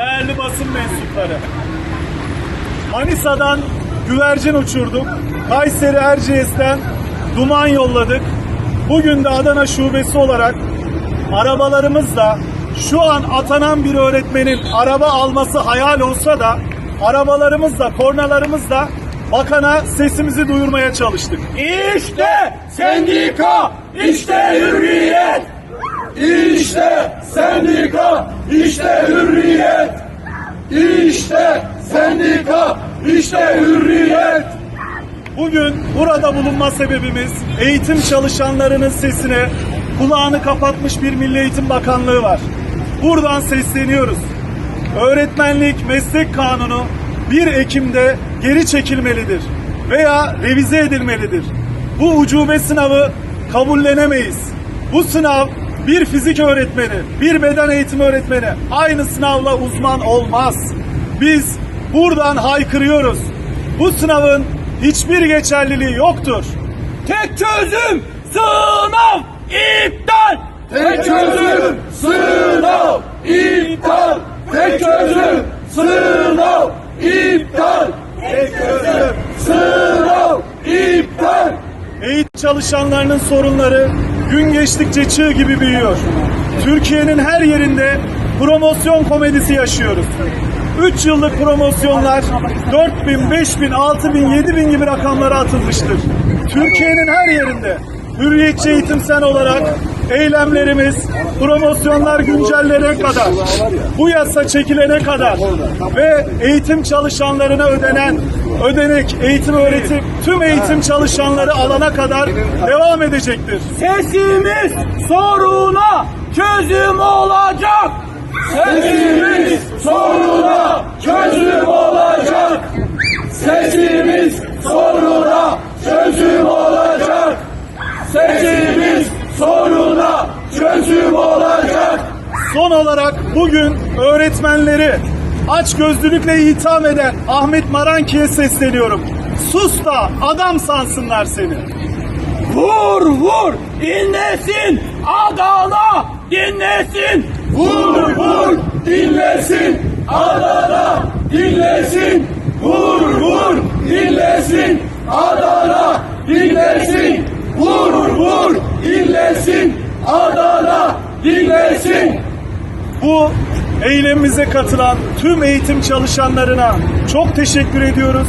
Değerli basın mensupları. Manisa'dan güvercin uçurduk. Kayseri Erciyes'ten duman yolladık. Bugün de Adana şubesi olarak arabalarımızla şu an atanan bir öğretmenin araba alması hayal olsa da arabalarımızla, kornalarımızla bakana sesimizi duyurmaya çalıştık. İşte sendika, işte hürriyet. İşte sendika, işte hürriyet. İşte sendika, işte hürriyet. Bugün burada bulunma sebebimiz eğitim çalışanlarının sesine kulağını kapatmış bir Milli Eğitim Bakanlığı var. Buradan sesleniyoruz. Öğretmenlik Meslek Kanunu 1 Ekim'de geri çekilmelidir veya revize edilmelidir. Bu ucube sınavı kabullenemeyiz. Bu sınav bir fizik öğretmeni, bir beden eğitimi öğretmeni aynı sınavla uzman olmaz. Biz buradan haykırıyoruz. Bu sınavın hiçbir geçerliliği yoktur. Tek çözüm sınav iptal. Tek çözüm sınav iptal. Tek çözüm sınav iptal. Tek çözüm sınav iptal. Eğitim çalışanlarının sorunları gün geçtikçe çığ gibi büyüyor. Türkiye'nin her yerinde promosyon komedisi yaşıyoruz. 3 yıllık promosyonlar 4 bin, 5 bin, 6 bin, 7 bin gibi rakamlara atılmıştır. Türkiye'nin her yerinde Hürriyetçi Eğitim Sen olarak eylemlerimiz, promosyonlar güncellene kadar, bu yasa çekilene kadar ve eğitim çalışanlarına ödenen ödenek, eğitim öğretim, tüm eğitim çalışanları alana kadar devam edecektir. Sesimiz soruna çözüm olacak. Sesimiz soruna çözüm olacak. Sesimiz soruna çözüm olacak. Sesimiz olacak. Son olarak bugün öğretmenleri açgözlülükle itham eden Ahmet Maranki'ye sesleniyorum. Sus da adam sansınlar seni. Vur vur dinlesin Adana dinlesin. Vur vur dinlesin Adana dinlesin. Vur vur dinlesin Adana dinlesin. Vur vur dinlesin Adana dinlesin. Bu eylemimize katılan tüm eğitim çalışanlarına çok teşekkür ediyoruz.